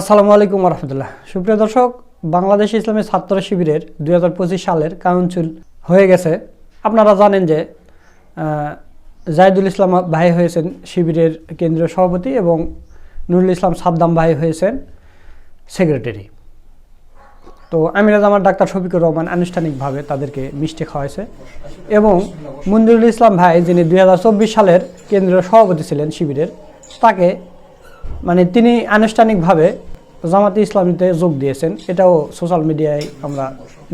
আসসালামু আলাইকুম রহমতুল্লাহ সুপ্রিয় দর্শক বাংলাদেশ ইসলামী ছাত্র শিবিরের দুই হাজার পঁচিশ সালের কাউন্সিল হয়ে গেছে। আপনারা জানেন যে আহ, জাহিদুল ইসলাম ভাই হয়েছেন শিবিরের কেন্দ্রীয় সভাপতি এবং নুরুল ইসলাম সাদ্দাম ভাই হয়েছেন সেক্রেটারি। তো আমিরাজ আমার ডাক্তার শফিকুর রহমান আনুষ্ঠানিকভাবে তাদেরকে মিষ্টি খাওয়াইছে এবং মঞ্জুরুল ইসলাম ভাই যিনি দুই হাজার চব্বিশ সালের কেন্দ্রীয় সভাপতি ছিলেন শিবিরের তাকে মানে তিনি আনুষ্ঠানিকভাবে জামাতে ইসলামীতে যোগ দিয়েছেন। এটাও সোশ্যাল মিডিয়ায় আমরা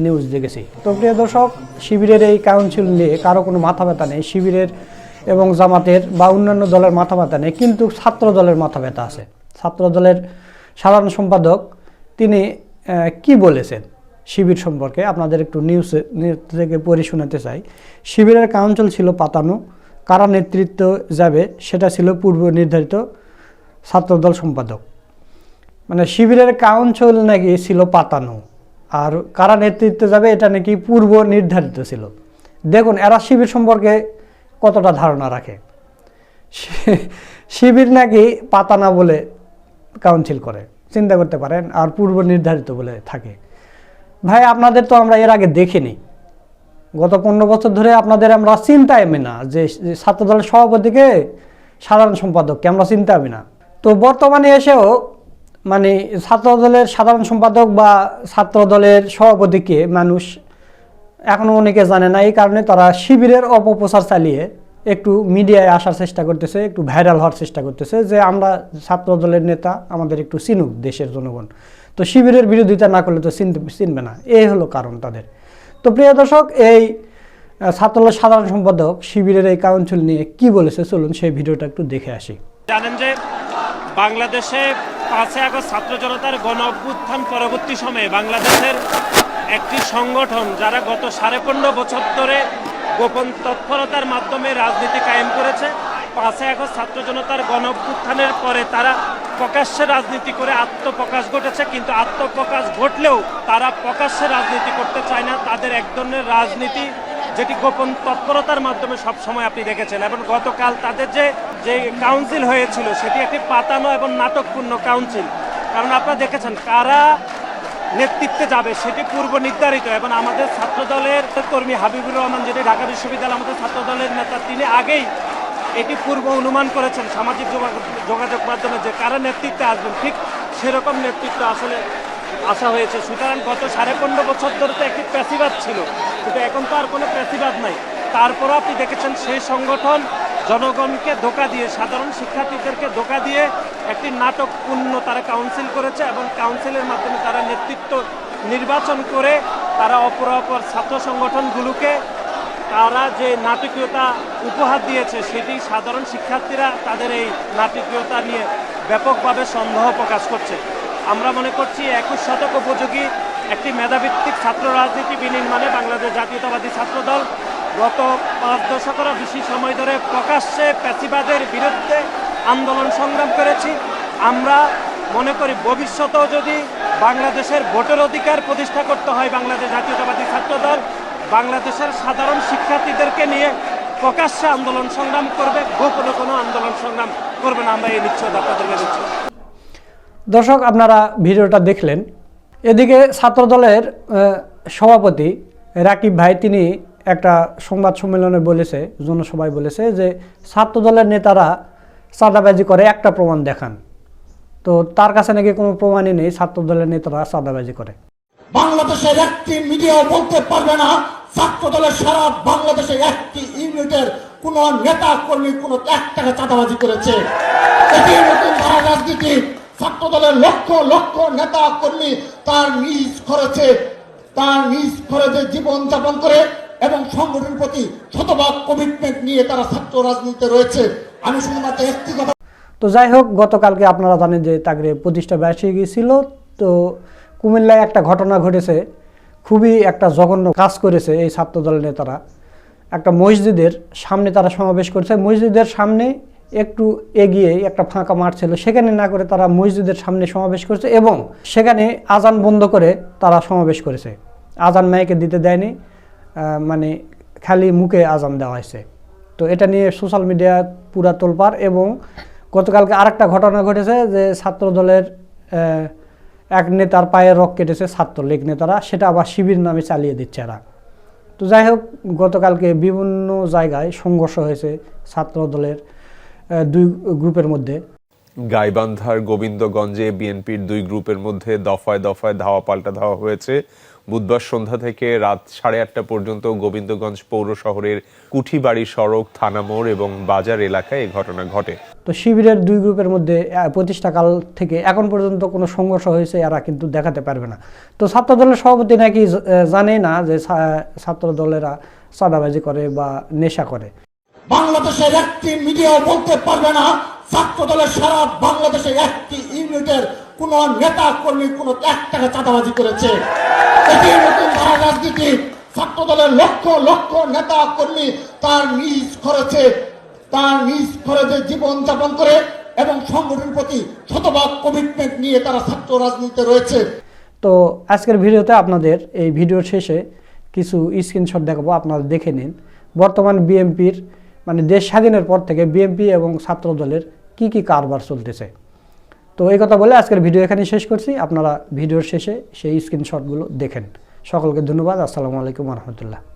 নিউজ দেখেছি। তো প্রিয় দর্শক, শিবিরের এই কাউন্সিল নিয়ে কারও কোনো মাথা ব্যথা নেই। শিবিরের এবং জামাতের বা অন্যান্য দলের মাথা ব্যথা নেই, কিন্তু ছাত্র দলের মাথা ব্যথা আছে। ছাত্র দলের সাধারণ সম্পাদক, তিনি কি বলেছেন শিবির সম্পর্কে? আপনাদের একটু নিউজ থেকে পড়ে শোনাতে চাই। শিবিরের কাউন্সিল ছিল পাতানো। কারা নেতৃত্ব যাবে, সেটা ছিল পূর্ব নির্ধারিত ছাত্রদল সম্পাদক। মানে শিবিরের কাউন্সিল নাকি ছিল পাতানো। আর কারা নেতৃত্বে যাবে এটা নাকি পূর্ব নির্ধারিত ছিল। দেখুন, এরা শিবির সম্পর্কে কতটা ধারণা রাখে। শিবির নাকি পাতানা বলে কাউন্সিল করে, চিন্তা করতে পারেন, আর পূর্ব নির্ধারিত বলে থাকে। ভাই, আপনাদের তো আমরা এর আগে দেখিনি। গত পনেরো বছর ধরে আপনাদের আমরা চিন্তায় না যে ছাত্রদলের সভাপতিকে সাধারণ সম্পাদককে আমরা চিন্তা আমি না। তো বর্তমানে এসেও মানে ছাত্র দলের সাধারণ সম্পাদক বা ছাত্র দলের সভাপতিকে মানুষ এখনও অনেকে জানে না, এই কারণে তারা শিবিরের অপপ্রচার চালিয়ে একটু মিডিয়ায় আসার চেষ্টা করতেছে, একটু ভাইরাল হওয়ার চেষ্টা করতেছে যে আমরা ছাত্র দলের নেতা আমাদের একটু চিনুক দেশের জনগণ। তো শিবিরের বিরোধিতা না করলে তো চিনতে, চিনবে না, এই হলো কারণ তাদের। তো প্রিয় দর্শক, এই ছাত্রদলের সাধারণ সম্পাদক শিবিরের এই কাউন্সিল নিয়ে কি বলেছে, চলুন সেই ভিডিওটা একটু দেখে আসি। জানেন যে বাংলাদেশে পাঁচই আগস্ট ছাত্র জনতার গণ অভ্যুত্থান পরবর্তী সময়ে বাংলাদেশের একটি সংগঠন যারা গত সাড়ে পনেরো বছর ধরে গোপন তৎপরতার মাধ্যমে রাজনীতি কায়েম করেছে, পাঁচই আগস্ট ছাত্র জনতার গণ অভ্যুত্থানের পরে তারা প্রকাশ্যে রাজনীতি করে আত্মপ্রকাশ ঘটেছে, কিন্তু আত্মপ্রকাশ ঘটলেও তারা প্রকাশ্যে রাজনীতি করতে চায় না। তাদের এক ধরনের রাজনীতি যেটি গোপন তৎপরতার মাধ্যমে সব সময় আপনি দেখেছেন এবং গতকাল তাদের যে যে কাউন্সিল হয়েছিল, সেটি একটি পাতানো এবং নাটকপূর্ণ কাউন্সিল কারণ আপনারা দেখেছেন কারা নেতৃত্বে যাবে, সেটি পূর্ব নির্ধারিত এবং আমাদের ছাত্র দলের কর্মী হাবিবুর রহমান যেটি ঢাকা বিশ্ববিদ্যালয় আমাদের ছাত্র দলের নেতা, তিনি আগেই এটি পূর্ব অনুমান করেছেন সামাজিক যোগাযোগ মাধ্যমে যে কারা নেতৃত্বে আসবেন, ঠিক সেরকম নেতৃত্ব আসলে আসা হয়েছে। সুতরাং গত সাড়ে পনেরো বছর ধরে তো একটি প্যাসিবাদ ছিল, কিন্তু এখন তো আর কোনো প্যাসিবাদ নাই। তারপরও আপনি দেখেছেন সেই সংগঠন জনগণকে ধোকা দিয়ে, সাধারণ শিক্ষার্থীদেরকে ধোকা দিয়ে একটি নাটকপূর্ণ তারা কাউন্সিল করেছে এবং কাউন্সিলের মাধ্যমে তারা নেতৃত্ব নির্বাচন করে তারা অপর অপর ছাত্র সংগঠনগুলোকে তারা যে নাটকীয়তা উপহার দিয়েছে, সেটি সাধারণ শিক্ষার্থীরা তাদের এই নাটকীয়তা নিয়ে ব্যাপকভাবে সন্দেহ প্রকাশ করছে। আমরা মনে করছি একুশ শতক উপযোগী একটি মেধাভিত্তিক ছাত্র রাজনীতি বিনির্মাণে বাংলাদেশ জাতীয়তাবাদী ছাত্রদল গত পাঁচ দশকেরও বেশি সময় ধরে প্রকাশ্যে প্যাসিবাদের বিরুদ্ধে আন্দোলন সংগ্রাম করেছি। আমরা মনে করি ভবিষ্যতেও যদি বাংলাদেশের ভোটের অধিকার প্রতিষ্ঠা করতে হয় বাংলাদেশ জাতীয়তাবাদী ছাত্রদল, বাংলাদেশের সাধারণ শিক্ষার্থীদেরকে নিয়ে প্রকাশ্যে আন্দোলন সংগ্রাম করবে গোপনে কোনো আন্দোলন সংগ্রাম করবে না। আমরা এই নিশ্চয়তা আপনাদেরকে দিচ্ছি। দর্শক, আপনারা ভিডিওটা দেখলেন। এদিকে ছাত্রদলের সভাপতি রাকিব ভাই, তিনি একটা সংবাদ সম্মেলনে বলেছে, জনসভায় বলেছে যে ছাত্র দলের নেতারা চাঁদাবাজি করে একটা প্রমাণ দেখান। তো তার কাছে নাকি কোনো প্রমাণই নেই ছাত্র দলের নেতারা চাঁদাবাজি করে। বাংলাদেশের একটি মিডিয়াও বলতে পারবে না ছাত্র দলের সারা বাংলাদেশে একটি ইউনিটের কোন নেতা, কর্মী, কোন এক টাকা চাঁদাবাজি করেছে। এটি নতুন ধারা রাজনীতি ছাত্র দলের লক্ষ লক্ষ নেতা, কর্মী তার নিজ খরচে, তার নিজ খরচে জীবন যাপন করে এবং সংগঠনের প্রতি শতভাগ কমিটমেন্ট নিয়ে তারা ছাত্র রাজনীতিতে রয়েছে। আমি শুধুমাত্র একটি কথা তো যাই হোক, গতকালকে আপনারা জানেন যে তাকে প্রতিষ্ঠা বার্ষিকী গিয়েছিল। তো কুমিল্লায় একটা ঘটনা ঘটেছে, খুবই একটা জঘন্য কাজ করেছে এই ছাত্রদলের নেতারা। একটা মসজিদের সামনে তারা সমাবেশ করেছে। মসজিদের সামনে একটু এগিয়ে একটা ফাঁকা মাঠ ছিল, সেখানে না করে তারা মসজিদের সামনে সমাবেশ করেছে এবং সেখানে আজান বন্ধ করে তারা সমাবেশ করেছে। আজান মাইকে দিতে দেয়নি। মানে খালি মুখে আজান দেওয়া হয়েছে। তো এটা নিয়ে সোশ্যাল মিডিয়া পুরা তোলপার এবং গতকালকে আরেকটা ঘটনা ঘটেছে যে ছাত্র দলের এক নেতার পায়ে রক কেটেছে ছাত্রলীগ নেতারা, সেটা আবার শিবির নামে চালিয়ে দিচ্ছে এরা। তো যাই হোক, গতকালকে বিভিন্ন জায়গায় সংঘর্ষ হয়েছে ছাত্র দলের দুই গ্রুপের মধ্যে। গাইবান্ধার গোবিন্দগঞ্জে বিএনপির দুই গ্রুপের মধ্যে দফায় দফায় ধাওয়া পাল্টা ধাওয়া হয়েছে। বুধবার সন্ধ্যা থেকে রাত সাড়ে আটটা পর্যন্ত গোবিন্দগঞ্জ পৌর শহরের কুঠিবাড়ি সড়ক থানা মোড় এবং বাজার এলাকায় এই ঘটনা ঘটে। তো শিবিরের দুই গ্রুপের মধ্যে প্রতিষ্ঠাকাল থেকে এখন পর্যন্ত কোনো সংঘর্ষ হয়েছে এরা কিন্তু দেখাতে পারবে না। তো ছাত্র দলের সভাপতি নাকি জানে না যে ছাত্র দলেরা চাঁদাবাজি করে বা নেশা করে। বাংলাদেশের একটি মিডিয়াও বলতে পারবে না ছাত্র দলের সারা বাংলাদেশে একটি ইউনিটের কোন নেতা কর্মী কোন এক টাকা চাঁদাবাজি করেছে। রাজনীতি ছাত্র দলের লক্ষ লক্ষ নেতা কর্মী তার নিজ খরচে, তার নিজ খরচে জীবন যাপন করে এবং সংগঠনের প্রতি শতভাগ কমিটমেন্ট নিয়ে তারা ছাত্র রাজনীতিতে রয়েছে। তো আজকের ভিডিওতে আপনাদের এই ভিডিওর শেষে কিছু স্ক্রিনশট দেখাবো, আপনারা দেখে নিন। বর্তমান বিএমপির মানে দেশ স্বাধীনের পর থেকে বিএমপি এবং ছাত্র দলের কি কি কারবার চলতেছে? তো এই কথা বলে আজকের ভিডিও এখানে শেষ করছি। আপনারা ভিডিওর শেষে সেই স্ক্রিনশটগুলো দেখেন। সকলকে ধন্যবাদ। আসসালামু আলাইকুম রহমতুল্লাহ।